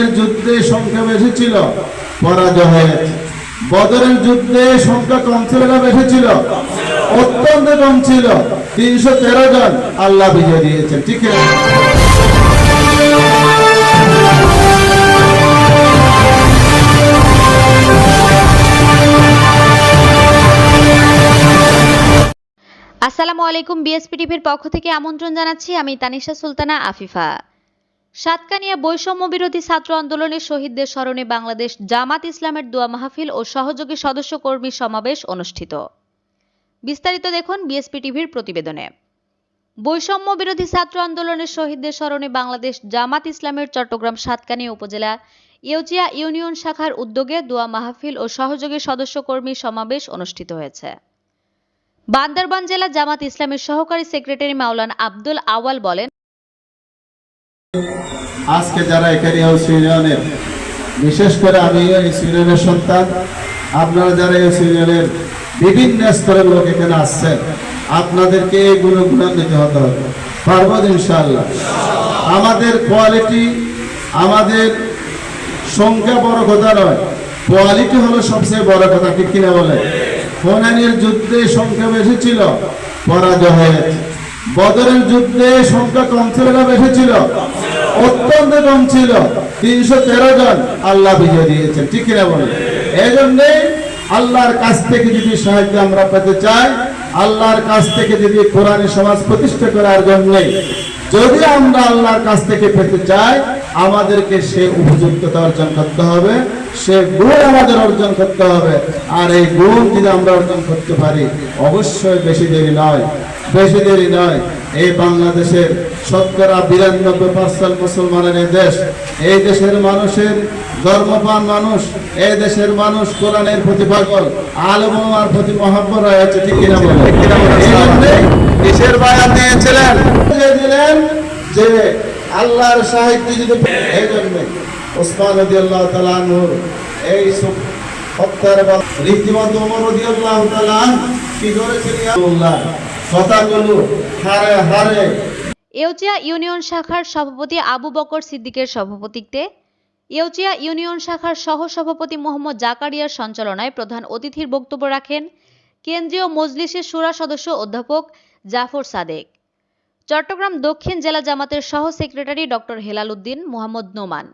এর যুদ্ধে সংখ্যা বেশি ছিল, পরাজয় হয়েছে। বদরের যুদ্ধে সংখ্যা কম ছিল না বেশি ছিল? অত্যন্ত কম ছিল। তিনশো তেরো জন আল্লাহ বিজয় দিয়েছেন, ঠিক আছে আসসালামু আলাইকুম, বিএসপি টিভির পক্ষ থেকে আমন্ত্রণ জানাচ্ছি, আমি তানিশা সুলতানা, আফিফা। সাতকানিয়া বৈষম্য বিরোধী ছাত্র আন্দোলনের শহীদদের স্মরণে বাংলাদেশ জামাত ইসলামের দোয়া মাহফিল ও সহযোগী সদস্য কর্মী সমাবেশ অনুষ্ঠিত। বিস্তারিত দেখুন বিএসপি টিভির প্রতিবেদনে। বৈষম্য বিরোধী ছাত্র আন্দোলনের শহীদদের স্মরণে বাংলাদেশ জামাত ইসলামের চট্টগ্রাম সাতকানিয়া উপজেলা ইউজিয়া ইউনিয়ন শাখার উদ্যোগে দোয়া মাহফিল ও সহযোগী সদস্য কর্মী সমাবেশ অনুষ্ঠিত হয়েছে। বান্দরবান জেলা জামাত ইসলামের সহকারী সেক্রেটারি মাওলানা আব্দুল আওয়াল বলেন আজকে যারা এখানে ইউসি ইউনিয়নের বিশেষ করে আমি ইউসি ইউনিয়নের সন্তান, আপনারা যারা ইউসি ইউনিয়নের বিভিন্ন স্তরের লোক এখানে আসছেন, আপনাদেরকে এইগুলো গুণান্বিত হতে হবে। পারব তো ইনশাআল্লাহ? আমাদের কোয়ালিটি, আমাদের সংখ্যা বড় কথা নয়। কোয়ালিটি হলো সবচেয়ে বড় কথা, ঠিক কিনা বলে? হোনানির যুদ্ধে সংখ্যা বেশি ছিল, পরাজয় হয়েছে। বদরের যুদ্ধে সংখ্যা কম ছিল না, বেশি ছিল? অত্যন্ত কম ছিল, তিনশো তেরো জন আল্লাহ বিজয় দিয়েছেন, ঠিক কিনা বলে এই জন্যে আল্লাহর কাছ থেকে যদি সাহায্য আমরা পেতে চাই, আল্লাহর কাছ থেকে যদি কোরআনী সমাজ প্রতিষ্ঠা করার জন্যে যদি আমরা আল্লাহর কাছ থেকে পেতে চাই, আমাদেরকে সে উপযুক্ততা অর্জন করতে হবে, সে গুণ আমাদের অর্জন করতে হবে। আর এই গুণ যদি আমরা অর্জন করতে পারি, অবশ্যই বেশি দেরি নয়, বেশি দেরি নয়। এই বাংলাদেশের শতকরা বিরানব্বই পার্সেন্ট মুসলমানের এই দেশ এই দেশের মানুষের ধর্মপান মানুষ এই দেশের মানুষ কোরআনের প্রতি পাগল আলম আর প্রতি মহাব্বর রয়েছে ঠিক কিনা এই কিসের বায়াত দিয়েছিলেন? দিলেন যে আল্লাহর সাহিত্য যদি এই জন্য ওসমান রাদিয়াল্লাহু তাআলা আনহুর এই সব হত্যার বা রীতিমতো ওমর রাদিয়াল্লাহু তাআলা আনহু কি করেছিলেন আল্লাহ কথাগুলো হারে হারে ইউচিয়া ইউনিয়ন শাখার সভাপতি আবু বকর সিদ্দিকের সভাপতিত্বে ইউচিয়া ইউনিয়ন শাখার সহ সভাপতি মোহাম্মদ জাকারিয়ার সঞ্চালনায় প্রধান অতিথির বক্তব্য রাখেন কেন্দ্রীয় মজলিসের সুরা সদস্য অধ্যাপক জাফর সাদেক। চট্টগ্রাম দক্ষিণ জেলা জামাতের সহ সেক্রেটারি ডক্টর হেলাল উদ্দিন, মোহাম্মদ নোমান।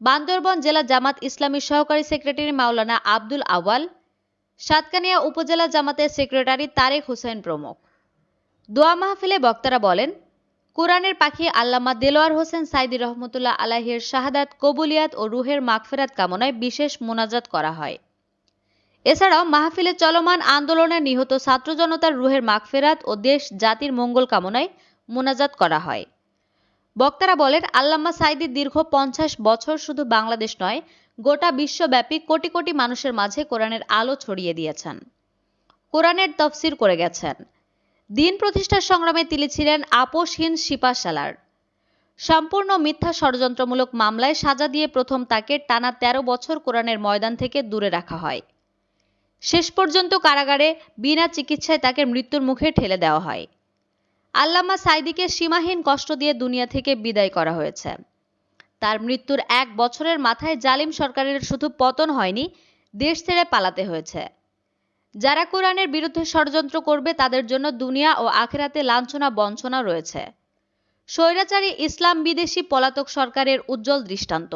বান্দরবন জেলা জামাত ইসলামীর সহকারী সেক্রেটারি মাওলানা আব্দুল আওয়াল। সাতকানিয়া উপজেলা জামাতের সেক্রেটারি তারেক হোসেন প্রমুখ। দোয়া মাহফিলে বক্তারা বলেন কোরআনের পাখি আল্লামা দেলোয়ার হোসেন সাইদি রহমতুল্লাহ আলাহের শাহাদাত, কবুলিয়াত ও রুহের মাগফেরাত কামনায় বিশেষ মোনাজাত করা হয়। এছাড়াও মাহফিলে চলমান আন্দোলনে নিহত ছাত্র জনতার রুহের মাগফেরাত ও দেশ জাতির মঙ্গল কামনায় মোনাজাত করা হয়। বক্তারা বলেন, আল্লামা সাইদি দীর্ঘ পঞ্চাশ বছর শুধু বাংলাদেশ নয়, গোটা বিশ্বব্যাপী কোটি কোটি মানুষের মাঝে কোরআনের আলো ছড়িয়ে দিয়েছেন। কোরআনের তফসির করে গেছেন। দিন প্রতিষ্ঠার সংগ্রামে তিনি ছিলেন আপোষহীন সিপাশালার। সম্পূর্ণ মিথ্যা ষড়যন্ত্রমূলক মামলায় সাজা দিয়ে প্রথম তাকে টানা ১৩ বছর কোরআনের ময়দান থেকে দূরে রাখা হয়। শেষ পর্যন্ত কারাগারে বিনা চিকিৎসায় তাকে মৃত্যুর মুখে ঠেলে দেওয়া হয়। আল্লামা সাইদিকে সীমাহীন কষ্ট দিয়ে দুনিয়া থেকে বিদায় করা হয়েছে। তার মৃত্যুর এক বছরের মাথায় জালিম সরকারের শুধু পতন হয়নি, দেশ ছেড়ে পালাতে হয়েছে। যারা কোরআনের বিরুদ্ধে ষড়যন্ত্র করবে, তাদের জন্য দুনিয়া ও আখেরাতে লাঞ্ছনা, বঞ্চনা রয়েছে। স্বৈরাচারী ইসলাম বিদেশি পলাতক সরকারের উজ্জ্বল দৃষ্টান্ত।